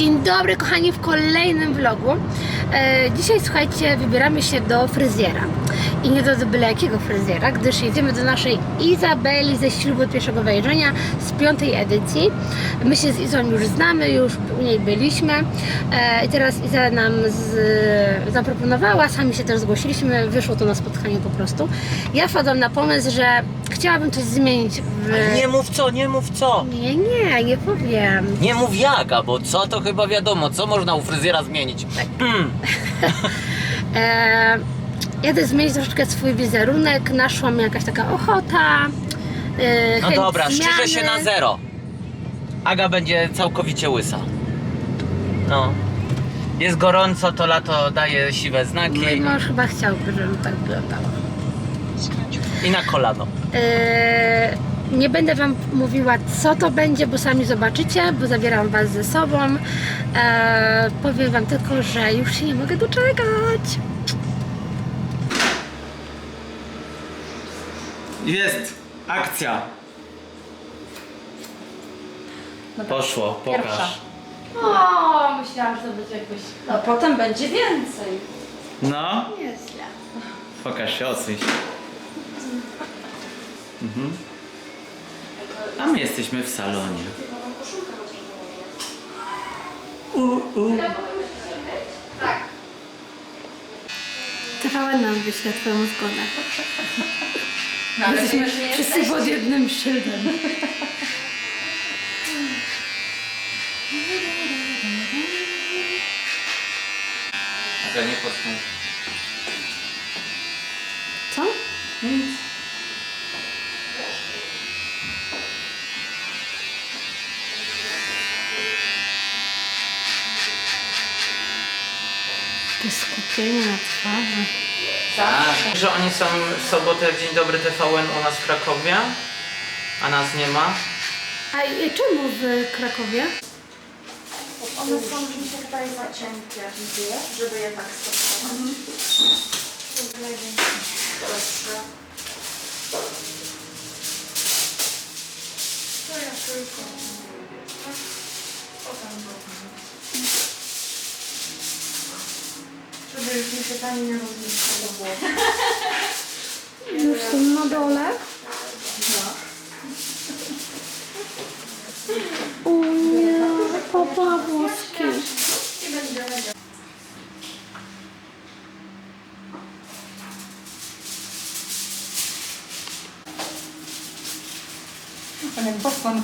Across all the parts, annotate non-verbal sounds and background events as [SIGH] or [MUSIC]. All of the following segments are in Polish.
Dzień dobry kochani w kolejnym vlogu. E, dzisiaj słuchajcie, wybieramy się do fryzjera. I nie do byle jakiego fryzjera, gdyż jedziemy do naszej Izabeli ze ślubu od pierwszego wejrzenia z piątej edycji. My się z Izą już znamy, już u niej byliśmy. E, I teraz Iza nam z, zaproponowała, sami się też zgłosiliśmy, wyszło to na spotkaniu po prostu. Ja wpadłam na pomysł, że chciałabym coś zmienić w... Nie mów co, nie mów co. Nie, nie, nie powiem. Nie mów jaka, bo co to chyba wiadomo, co można u fryzjera zmienić. Hmm. [LAUGHS] E, jadę zmienić troszeczkę swój wizerunek, naszła mnie jakaś taka ochota. E, No dobra, zmiany. szczerze się na zero. Aga będzie całkowicie łysa. No. Jest gorąco, to lato daje siwe znaki Mój mąż chyba chciałby, żebym tak wyglądała. i na kolano. E, nie będę Wam mówiła, co to będzie, bo sami zobaczycie, bo zabieram Was ze sobą. E, powiem Wam tylko, że już się nie mogę doczekać. Jest akcja. Poszło, pokaż. Pierwsza. O, myślałam, że to będzie jakoś... A potem będzie więcej. No, Nieźle. pokaż się, odsuń się. Mhm. A my jesteśmy w salonie. TVN nam wyśle Twoją zgodę. Nawet Jesteśmy wszyscy pod jednym szyldem. Aga, nie potknij. Co? Takie skupienie na twarzy. Tak, że oni są w sobotę w Dzień Dobry TVN u nas w Krakowie, a nas nie ma. A i czemu w Krakowie? One są, mi się wydaje, za cienkie, żeby je tak stosować. Proszę. To ja tylko... tak, Potem. Żeby już mi się pani nie głowy. Już są na dole.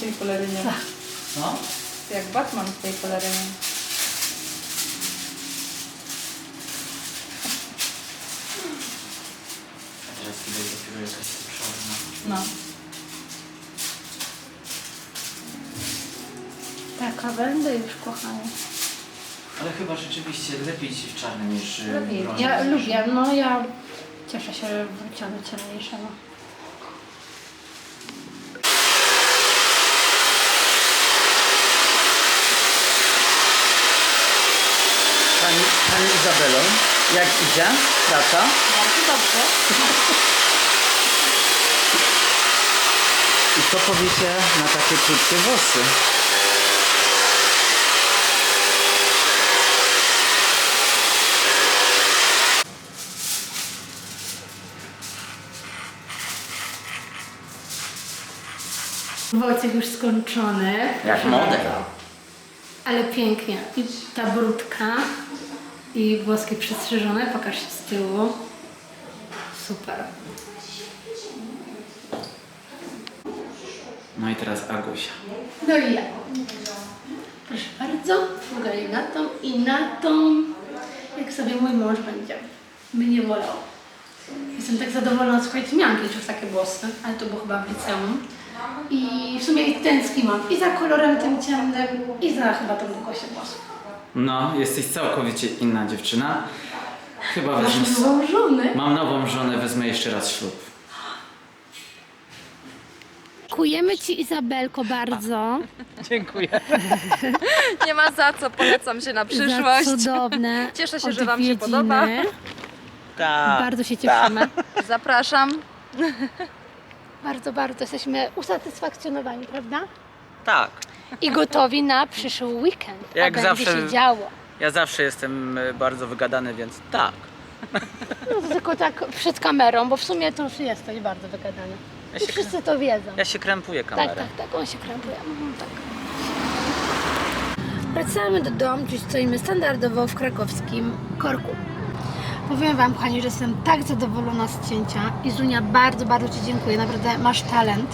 W tej pelerynie. No? Jak Batman w tej pelerynie. A teraz widać dopiero jakaś czarna. No. Taka będę już, kochani. Ale chyba rzeczywiście lepiej ci w czarnym niż y, Lepiej. brązowym. Ja lubię, no ja cieszę się, że wróciłam do ciemniejszego. Pani, Izabelo, jak idzie praca? Bardzo dobrze. I co powiecie na takie krótkie włosy? Wojciech już skończony. Jak model. Ale pięknie. I ta brudka i włoski przystrzyżone. Pokaż się z tyłu. Super. No i teraz Agusia. No i ja. Proszę bardzo. Mogę i na tą, i na tą. Jak sobie mój mąż będzie. By nie wolał. Jestem tak zadowolona, słuchajcie, miałam kiedyś już takie włosy, ale to było chyba w liceum. I w sumie ich tęskniłam i za kolorem tym ciemnym, i za chyba tą długością włosów. No, jesteś całkowicie inna dziewczyna. Chyba Masz wezmę. s- nową żonę. Mam nową żonę, wezmę jeszcze raz ślub. Dziękujemy Ci Izabelko bardzo [LAUGHS] Dziękuję. [LAUGHS] Nie ma za co, polecam się na przyszłość. za cudowne [LAUGHS] Cieszę się, że Wam się odwiedziny. podoba. Tak. Bardzo się cieszymy. Zapraszam. Bardzo, bardzo jesteśmy usatysfakcjonowani, prawda? Tak. I gotowi na przyszły weekend. Jak a będzie zawsze- się działo. Ja zawsze jestem e, bardzo wygadany, więc tak. [LAUGHS] No to tylko tak przed kamerą, bo w sumie to już jesteś bardzo wygadany. Ja I wszyscy to wiedzą. ja się krępuję kamerę. Tak, tak, tak, on się krępuje. Mhm, tak. Wracamy do domu, czyli stoimy standardowo w krakowskim korku. Powiem Wam, kochani, że jestem tak zadowolona z cięcia i Zunia, bardzo, bardzo Ci dziękuję, naprawdę masz talent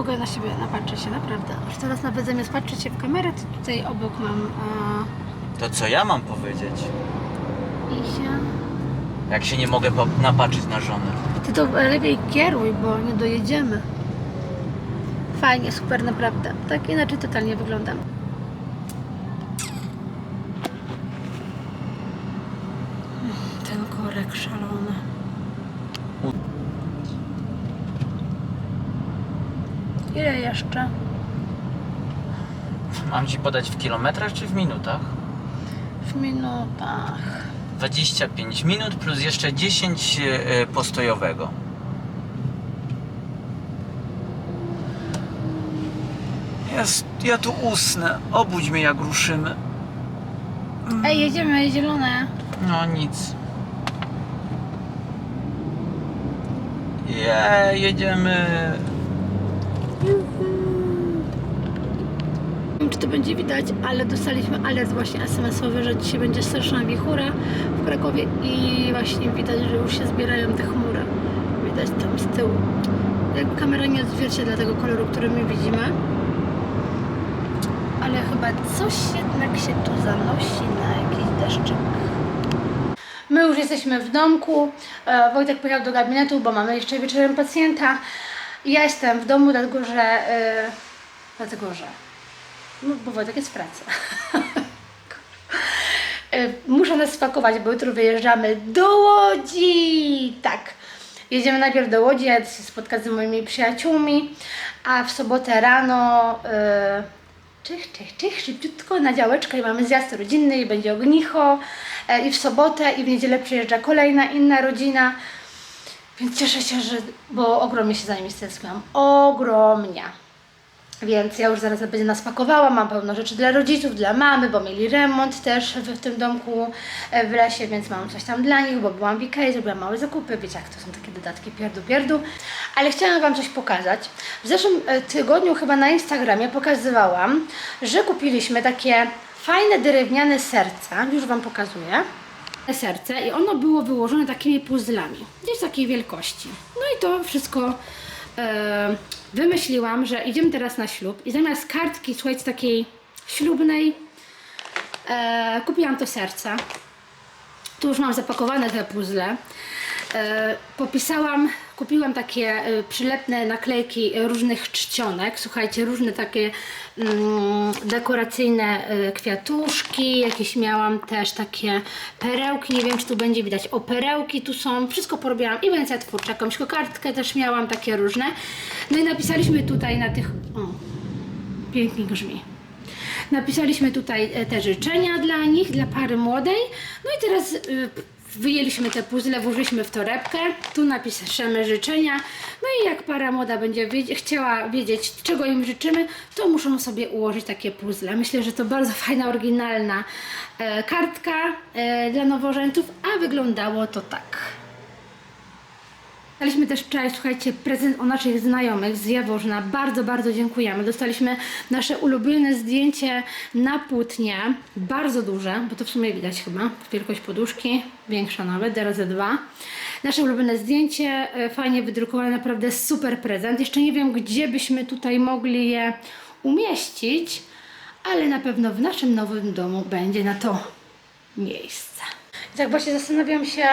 mogę na siebie napatrzeć się, naprawdę. Aż teraz nawet zamiast patrzeć się w kamerę, to tutaj obok mam To co ja mam powiedzieć? e, Isia. Jak się nie mogę napatrzeć na żonę. Ty to lepiej kieruj, bo nie dojedziemy. Fajnie, super, naprawdę. Tak inaczej totalnie wyglądam. Ten korek szalony. Ile jeszcze? Mam ci podać w kilometrach czy w minutach? W minutach. 25 minut plus jeszcze 10 e, postojowego. Jest, ja tu usnę. Obudź mnie jak ruszymy. Ej, jedziemy, zielone. No nic. Je, jedziemy. Nie wiem, czy to będzie widać, ale dostaliśmy alert właśnie SMS-owy, że dzisiaj będzie straszna wichura w Krakowie i właśnie widać, że już się zbierają te chmury. Widać tam z tyłu. Jakby kamera nie odzwierciedla tego koloru, który my widzimy. Ale chyba coś jednak się tu zanosi na jakiś deszczyk. My już jesteśmy w domku. E, Wojtek pojechał do gabinetu, bo mamy jeszcze wieczorem pacjenta. Ja jestem w domu, dlatego że... e, Dlatego, że... No, bo Wojtek jest w pracy. [LAUGHS] E, Muszę nas spakować, bo jutro wyjeżdżamy do Łodzi. Tak. Jedziemy najpierw do Łodzi, ja się spotkać z moimi przyjaciółmi, a w sobotę rano e, czych, czych, czych, szybciutko na działeczkę i mamy zjazd rodzinny i będzie ognicho e, i w sobotę i w niedzielę przyjeżdża kolejna inna rodzina. Więc cieszę się, że, bo ogromnie się za nimi stęskniłam. Ogromnie. Więc ja już zaraz będę nas pakowała, mam pełno rzeczy dla rodziców, dla mamy, bo mieli remont też w, w tym domku e, w lesie, więc mam coś tam dla nich, bo byłam w Ikei, zrobiłam małe zakupy, wiecie jak to są takie dodatki pierdu pierdu. Ale chciałam Wam coś pokazać. W zeszłym e, tygodniu chyba na Instagramie pokazywałam, że kupiliśmy takie fajne drewniane serca, już Wam pokazuję serce i ono było wyłożone takimi puzzlami, gdzieś takiej wielkości. No i to wszystko e, wymyśliłam, że idziemy teraz na ślub i zamiast kartki, słuchajcie, takiej ślubnej, e, kupiłam to serce. Tu już mam zapakowane te puzzle. E, popisałam, kupiłam takie e, przylepne naklejki różnych czcionek. Słuchajcie, różne takie mm, dekoracyjne e, kwiatuszki. Jakieś miałam też takie perełki. Nie wiem, czy tu będzie widać. O, perełki tu są. Wszystko porobiłam. I więcej twórcza. Jakąś kokardkę też miałam, takie różne. No i napisaliśmy tutaj na tych... O, pięknie brzmi. Napisaliśmy tutaj e, te życzenia dla nich, dla pary młodej. No i teraz y, wyjęliśmy te puzzle, włożyliśmy w torebkę. Tu napiszemy życzenia. No i jak para młoda będzie chciała wiedzieć, czego im życzymy, to muszą sobie ułożyć takie puzzle. Myślę, że to bardzo [LAUGHS] fajna, oryginalna e, kartka e, dla nowożeńców, a wyglądało to tak. Dostaliśmy też wczoraj, słuchajcie, prezent o naszych znajomych z Jaworzna. Bardzo, bardzo dziękujemy. Dostaliśmy nasze ulubione zdjęcie na płótnie. Bardzo duże, bo to w sumie widać chyba. Wielkość poduszki, większa nawet, razy dwa. Nasze ulubione zdjęcie, e, fajnie wydrukowane, naprawdę super prezent. Jeszcze nie wiem, gdzie byśmy tutaj mogli je umieścić, ale na pewno w naszym nowym domu będzie na to miejsce. I tak właśnie zastanawiam się,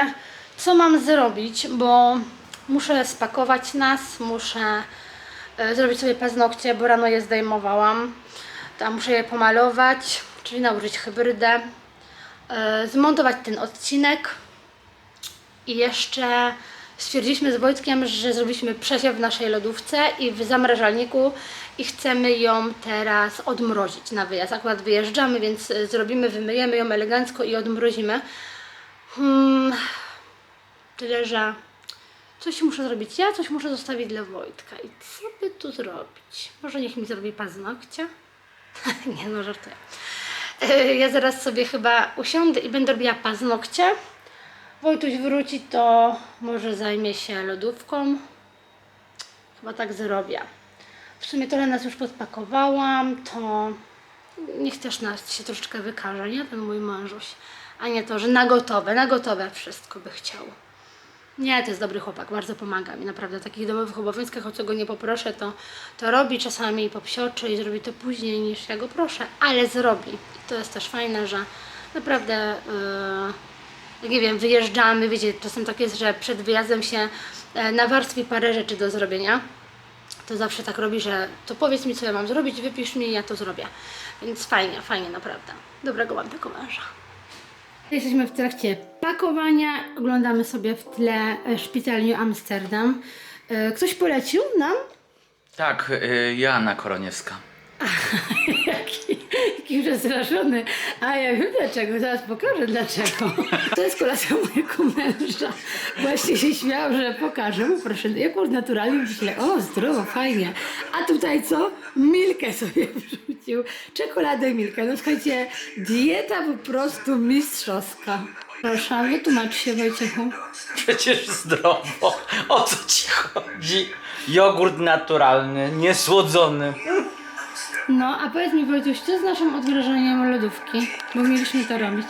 co mam zrobić, bo muszę spakować nas, muszę e, zrobić sobie paznokcie, bo rano je zdejmowałam. Tam muszę je pomalować, czyli nałożyć hybrydę, e, zmontować ten odcinek i jeszcze stwierdziliśmy z Wojtkiem, że zrobiliśmy przesiew w naszej lodówce i w zamrażalniku i chcemy ją teraz odmrozić na wyjazd. Akurat wyjeżdżamy, więc e, zrobimy, wymyjemy ją elegancko i odmrozimy. Hmm, tyle, że Coś muszę zrobić ja, coś muszę zostawić dla Wojtka. I co by tu zrobić? Może niech mi zrobi paznokcie? [LAUGHS] Nie no, żartuję. E, Ja zaraz sobie chyba usiądę i będę robiła paznokcie. Wojtuś wróci, to może zajmie się lodówką. Chyba tak zrobię. W sumie tyle nas już podpakowałam, to niech też nas się troszeczkę wykaże, nie? Ten mój mężuś. A nie to, że na gotowe, na gotowe wszystko by chciał. Nie, to jest dobry chłopak, bardzo pomaga mi, naprawdę. W takich domowych obowiązkach, o co go nie poproszę, to, to robi czasami popsioczy i zrobi to później niż ja go proszę, ale zrobi. I to jest też fajne, że naprawdę, yy, nie wiem, wyjeżdżamy, wiecie, czasem tak jest, że przed wyjazdem się e, nawarstwi parę rzeczy do zrobienia to zawsze tak robi, że to powiedz mi, co ja mam zrobić, wypisz mi i ja to zrobię. Więc fajnie, fajnie, naprawdę. Dobrego mam tego męża. Jesteśmy w trakcie pakowania. Oglądamy sobie w tle e, szpitalię Amsterdam. E, Ktoś polecił nam? Tak, y, Joanna Koroniewska. [LAUGHS] Jaki przestraszony. A ja wiem dlaczego, zaraz pokażę dlaczego. To jest kolacja mojego męża. Właśnie się śmiał, że pokażę mu, proszę. Jak naturalnie myślę, o zdrowo, fajnie. A tutaj co? Milkę sobie [LAUGHS] wrzucił. Czekoladę i milkę. No słuchajcie, dieta po prostu mistrzowska. Proszę, wytłumacz się Wojciechu. Przecież zdrowo. O co ci chodzi? Jogurt naturalny, niesłodzony. No, a powiedz mi Wojtuś, co z naszym odmrażaniem lodówki? Bo mieliśmy to robić.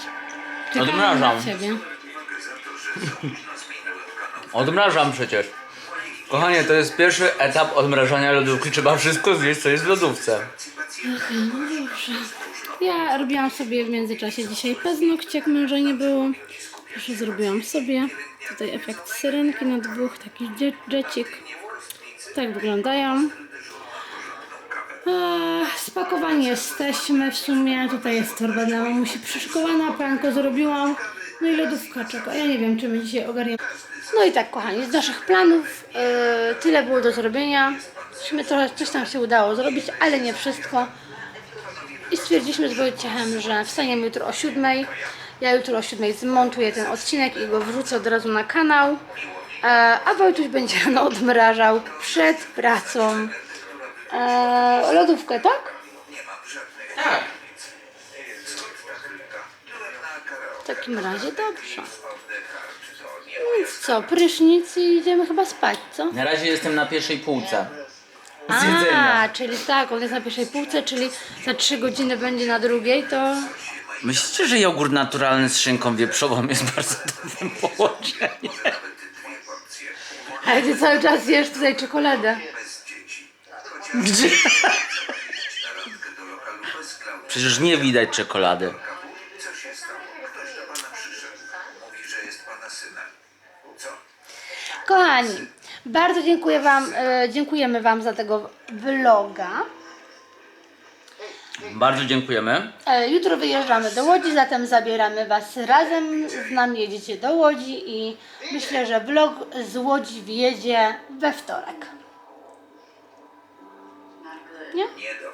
Czekamy Odmrażam. na Ciebie. [LAUGHS] Odmrażam przecież. Kochanie, to jest pierwszy etap odmrażania lodówki. Trzeba wszystko zjeść, co jest w lodówce. Ja robiłam sobie w międzyczasie dzisiaj paznokcie, jak męża nie było. Proszę, zrobiłam sobie. Tutaj efekt syrenki na dwóch, taki dzie- dżecik. Tak wyglądają. Spakowani jesteśmy w sumie. Tutaj jest torba dla mamusi przyszykowana, pranko zrobiłam. No i lodówka czeka. Ja nie wiem, czy my dzisiaj ogarniemy. No i tak, kochani, z naszych planów e, tyle było do zrobienia. Sumie trochę coś tam się udało zrobić, ale nie wszystko. I stwierdziliśmy z Wojciechem, że wstaniemy jutro o 7. Ja jutro o 7 zmontuję ten odcinek i go wrzucę od razu na kanał. E, a Wojtuś będzie [LAUGHS] rano odmrażał przed pracą e, lodówkę, tak? Tak. W takim razie dobrze. Więc co, prysznic i idziemy chyba spać, co? Na razie jestem na pierwszej półce. Z A, jedzenia. czyli tak, on jest na pierwszej półce, czyli za 3 godziny będzie na drugiej, to Myślicie, że jogurt naturalny z szynką wieprzową jest bardzo dobrym połączeniem? Ale ty cały czas jesz tutaj czekoladę. Gdzie? Przecież nie widać czekolady. Kochani, bardzo dziękuję wam, e, dziękujemy Wam za tego vloga. Bardzo dziękujemy. E, jutro wyjeżdżamy do Łodzi, zatem zabieramy Was razem z nami, jedziecie do Łodzi i myślę, że vlog z Łodzi wjedzie we wtorek. Nie?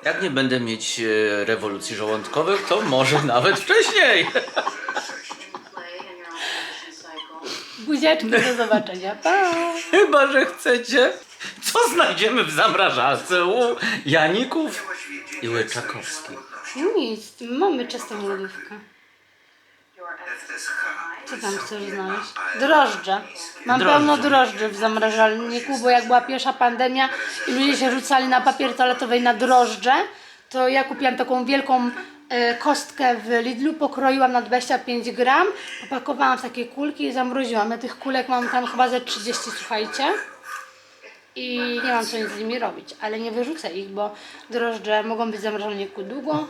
Jak nie będę mieć e, rewolucji żołądkowych, to może [LAUGHS] nawet wcześniej. Buziaczki, do zobaczenia. Pa! Chyba, że chcecie. Co znajdziemy w zamrażalce u Janików i Łyczakowskich? Nic, mamy czystą lodówkę. Co tam chcesz znaleźć? Drożdże. Mam Drożdże. pełno drożdży w zamrażalniku, bo jak była pierwsza pandemia i ludzie się rzucali na papier toaletowy i na drożdże, to ja kupiłam taką wielką e, kostkę w Lidlu, pokroiłam na 25 gram, opakowałam w takie kulki i zamroziłam. Ja tych kulek mam tam chyba ze 30, słuchajcie. I nie mam co z nimi robić, ale nie wyrzucę ich, bo drożdże mogą być w zamrażalniku długo.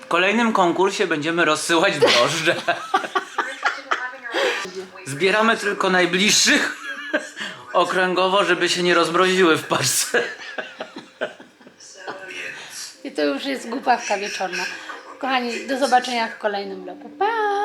W kolejnym konkursie będziemy rozsyłać drożdże. [LAUGHS] Zbieramy tylko najbliższych [LAUGHS] okręgowo, żeby się nie rozmroziły w parce. I to już jest głupawka wieczorna. Kochani, do zobaczenia w kolejnym vlogu. Pa!